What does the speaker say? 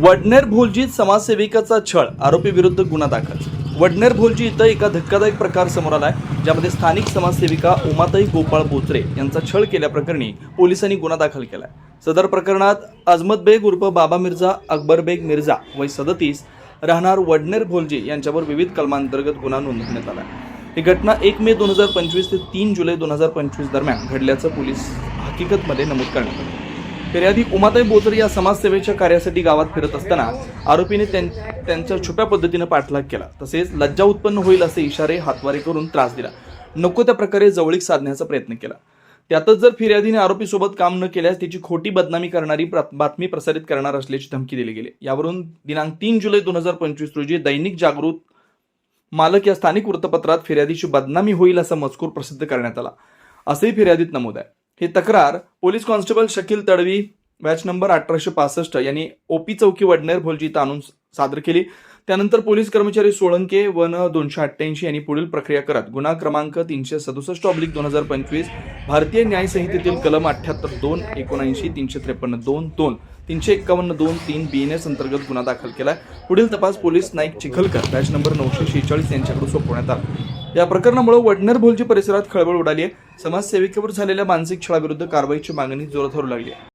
वडनेर भोलजीत समाजसेविकाचा छळ आरोपी विरुद्ध गुन्हा दाखल. वडनेर भोलजी इथं एका धक्कादायक प्रकार समोर आला आहे ज्यामध्ये स्थानिक समाजसेविका उमाताई गोपाळ बोचरे यांचा छळ केल्याप्रकरणी पोलिसांनी गुन्हा दाखल केला आहे सदर प्रकरणात अजमत बेग उर्फ बाबा मिर्झा अकबर बेग मिर्झा वय सदतीस राहणार वडनेर भोलजी यांच्यावर विविध कलमांतर्गत गुन्हा नोंदवण्यात आला ही घटना एक मे दोन हजार पंचवीस ते तीन जुलै दोन हजार पंचवीस दरम्यान घडल्याचं पोलीस हकीकतमध्ये नमूद करण्यात आलं. फिर्यादी उमाताई बोचरे या समाजसेवेच्या कार्यासाठी गावात फिरत असताना आरोपीने त्यां- त्यांच्या छुप्या पद्धतीनं पाठलाग केला. तसेच लज्जा उत्पन्न होईल असे इशारे हातवारे करून त्रास दिला. नको त्या प्रकारे जवळीक साधण्याचा प्रयत्न केला. त्यातच जर फिर्यादीने आरोपीसोबत काम न केल्यास त्याची खोटी बदनामी करणारी प्र- बातमी प्रसारित करणार असल्याची धमकी दिली गेली. यावरून दिनांक तीन जुलै दोन हजार पंचवीस रोजी दैनिक जागृत मालक या स्थानिक वृत्तपत्रात फिर्यादीची बदनामी होईल असा मजकूर प्रसिद्ध करण्यात आला. असेही फिर्यादीत नमूद आहे. ही तक्रार police constable Shakeel Tadvi batch number अठराशे पासष्ट यांनी ओपी चौकी वडनेर भोलजी इथं आणून सादर केली. त्यानंतर पोलीस कर्मचारी सोळंके वन दोनशे अठ्ठ्याऐंशी यांनी पुढील प्रक्रिया करत गुन्हा क्रमांक तीनशे सदुसष्ट ऑब्लिक दोन हजार पंचवीस भारतीय न्याय संहितेतील कलम अठ्ठ्याहत्तर दोन एकोणऐंशी तीनशे त्रेपन्न दोन दोन तीनशे एक्कावन्न दोन तीन बी एन एस अंतर्गत गुन्हा दाखल केला पुढील तपास police Naik Chikhalkar batch number नऊशे शेहेचाळीस यांच्याकडून सोपवण्यात आला. या प्रकरणामुळे वडनेर भोलजी परिसरात खळबळ उडाली आहे. समाजसेविकेवर झालेल्या मानसिक छळाविरुद्ध कारवाईची मागणी जोरात धरू लागली आहे.